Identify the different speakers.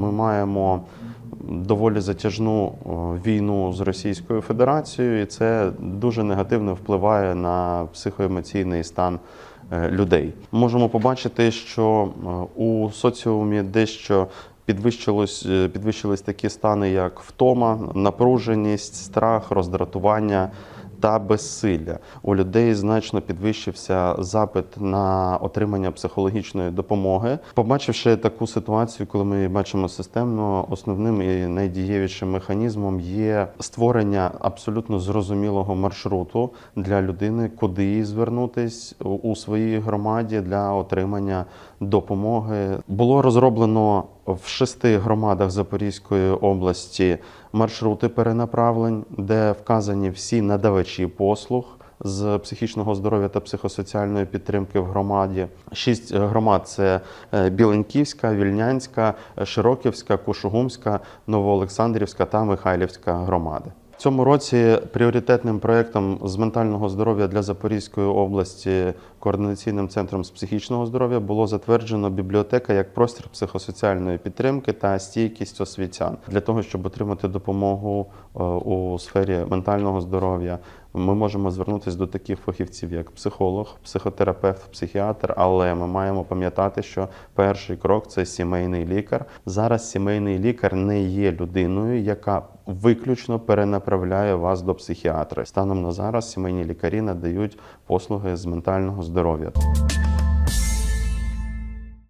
Speaker 1: маємо доволі затяжну війну з Російською Федерацією, і це дуже негативно впливає на психоемоційний стан е, людей. Можемо побачити, що е, у соціумі дещо підвищилось, е, підвищились такі стани, як втома, напруженість, страх, роздратування та безсилля. У людей значно підвищився запит на отримання психологічної допомоги. Побачивши таку ситуацію, коли ми бачимо системно, основним і найдієвішим механізмом є створення абсолютно зрозумілого маршруту для людини, куди їй звернутись у- своїй громаді для отримання допомоги. Було розроблено в шести громадах Запорізької області маршрути перенаправлень, де вказані всі надавачі послуг. З психічного здоров'я та психосоціальної підтримки в громаді. Шість е, громад це Біленьківська, Вільнянська, е, Широківська, Кушугумська, Новоолександрівська та Михайлівська громади. В цьому році пріоритетним проєктом з ментального здоров'я для Запорізької області координаційним центром з психічного здоров'я було затверджено бібліотека як простір психосоціальної підтримки та стійкість освітян для того, щоб отримати допомогу е, у сфері ментального здоров'я. Ми можемо звернутися до таких фахівців, як психолог, психотерапевт, психіатр, але ми маємо пам'ятати, що перший крок це сімейний лікар. Зараз сімейний лікар не є людиною, яка виключно перенаправляє вас до психіатра. Станом на зараз сімейні лікарі надають послуги з ментального здоров'я.